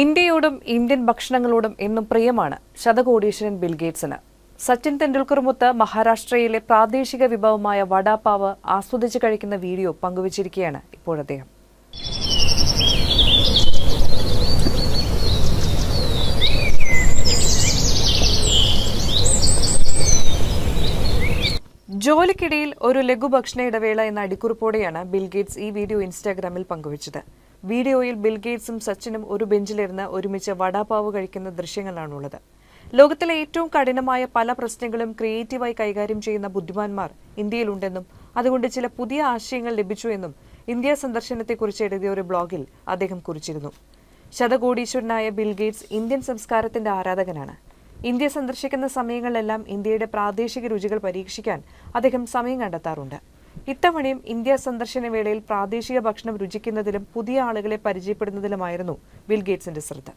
ഇന്ത്യയോടും Indian ഭക്ഷണങ്ങളോടും എന്നും പ്രിയമാണ് ശതകോടീശ്വരൻ ബിൽഗേറ്റ്സിന് സച്ചിൻ തെണ്ടുൽക്കറുമൊത്ത് മഹാരാഷ്ട്രയിലെ പ്രാദേശിക വിഭവമായ വടാപാവ് ആസ്വദിച്ച് കഴിക്കുന്ന വീഡിയോ പങ്കുവച്ചിരിക്കുകയാണ് ഇപ്പോഴദ്ദേഹം ജോലിക്കിടയിൽ ഒരു ലഘുഭക്ഷണ ഇടവേള എന്ന അടിക്കുറിപ്പോടെയാണ് ബിൽഗേറ്റ്സ് ഈ വീഡിയോ ഇൻസ്റ്റാഗ്രാമിൽ പങ്കുവച്ചത്. വീഡിയോയിൽ ബിൽഗേറ്റ്സും സച്ചിനും ഒരു ബെഞ്ചിലിരുന്ന് ഒരുമിച്ച് വടാപാവ് കഴിക്കുന്ന ദൃശ്യങ്ങളാണുള്ളത്. ലോകത്തിലെ ഏറ്റവും കഠിനമായ പല പ്രശ്നങ്ങളും ക്രിയേറ്റീവായി കൈകാര്യം ചെയ്യുന്ന ബുദ്ധിമാന്മാർ ഇന്ത്യയിലുണ്ടെന്നും അതുകൊണ്ട് ചില പുതിയ ആശയങ്ങൾ ലഭിച്ചു എന്നും ഇന്ത്യ സന്ദർശനത്തെക്കുറിച്ച് എഴുതിയ ഒരു ബ്ലോഗിൽ അദ്ദേഹം കുറിച്ചിരുന്നു. ശതകോടീശ്വരനായ ബിൽഗേറ്റ്സ് ഇന്ത്യൻ സംസ്കാരത്തിന്റെ ആരാധകനാണ്. ഇന്ത്യ സന്ദർശിക്കുന്ന സമയങ്ങളിലെല്ലാം ഇന്ത്യയുടെ പ്രാദേശിക രുചികൾ പരീക്ഷിക്കാൻ അദ്ദേഹം സമയം കണ്ടെത്താറുണ്ട്. ഇത്തവണയും ഇന്ത്യ സന്ദർശന വേളയിൽ പ്രാദേശിക ഭക്ഷണം രുചിക്കുന്നതിലും പുതിയ ആളുകളെ പരിചയപ്പെടുന്നതിലുമായിരുന്നു ബിൽഗേറ്റ്സിന്റെ ശ്രദ്ധ.